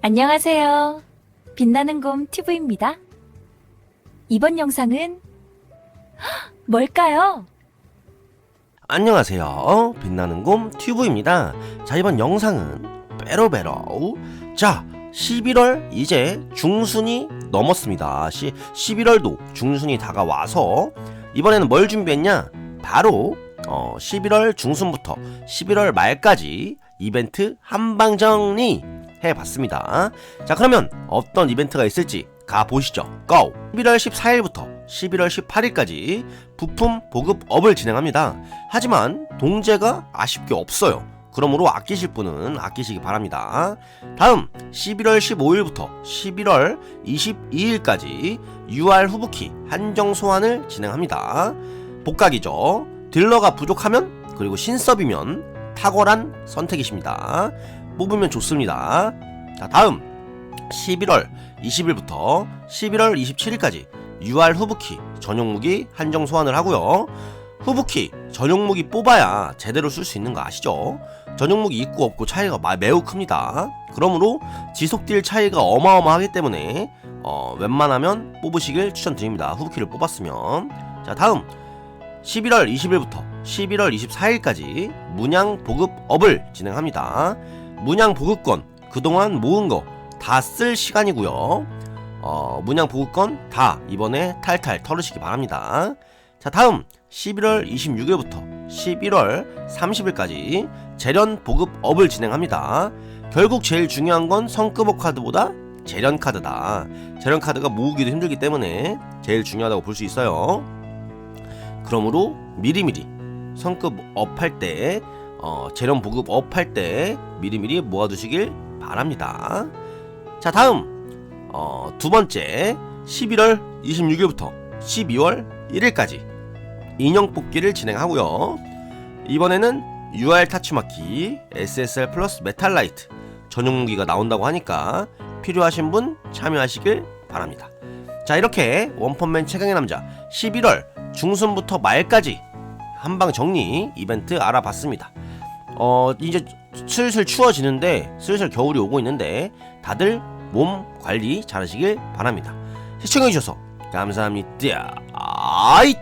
안녕하세요. 빛나는 곰 튜브입니다. 이번 영상은 헉, 뭘까요? 안녕하세요. 빛나는 곰 튜브입니다. 자, 이번 영상은 빼로빼로. 자, 11월 이제 중순이 넘었습니다. 시, 11월도 중순이 다가와서 이번에는 뭘 준비했냐? 바로 어, 11월 중순부터 11월 말까지 이벤트 한방 정리 해봤습니다. 자, 그러면 어떤 이벤트가 있을지 가보시죠. 고! 11월 14일부터 11월 18일까지 부품 보급 업을 진행합니다. 하지만 동제가 아쉽게 없어요. 그러므로 아끼실 분은 아끼시기 바랍니다. 다음 11월 15일부터 11월 22일까지 UR 후브키 한정 소환을 진행합니다. 복각이죠. 딜러가 부족하면 그리고 신섭이면 탁월한 선택이십니다. 뽑으면 좋습니다. 자, 다음 11월 20일부터 11월 27일까지 UR 후브키 전용 무기 한정 소환을 하고요. 후브키 전용 무기 뽑아야 제대로 쓸 수 있는 거 아시죠? 전용 무기 있고 없고 차이가 마- 매우 큽니다. 그러므로 지속 딜 차이가 어마어마하기 때문에 어, 웬만하면 뽑으시길 추천드립니다. 후브키를 뽑았으면 자 다음 11월 20일부터 11월 24일까지 문양 보급업을 진행합니다. 문양 보급권 그동안 모은 거 다 쓸 시간이고요. 어, 문양 보급권 다 이번에 탈탈 털으시기 바랍니다. 자, 다음 11월 26일부터 11월 30일까지 재련 보급업을 진행합니다. 결국 제일 중요한 건 성급업 카드보다 재련 카드다. 재련 카드가 모으기도 힘들기 때문에 제일 중요하다고 볼 수 있어요. 그러므로 미리미리 성급 업할 때 어, 재련 보급 업할 때 미리미리 모아두시길 바랍니다. 자 다음 어, 두 번째 11월 26일부터 12월 1일까지 인형 뽑기를 진행하고요. 이번에는 UR 타츠마키 SSR 플러스 메탈라이트 전용 무기가 나온다고 하니까 필요하신 분 참여하시길 바랍니다. 자 이렇게 원펀맨 최강의 남자 11월 중순부터 말까지 한방 정리 이벤트 알아봤습니다. 어 이제 슬슬 추워지는데 슬슬 겨울이 오고 있는데 다들 몸 관리 잘하시길 바랍니다. 시청해주셔서 감사합니다. 아이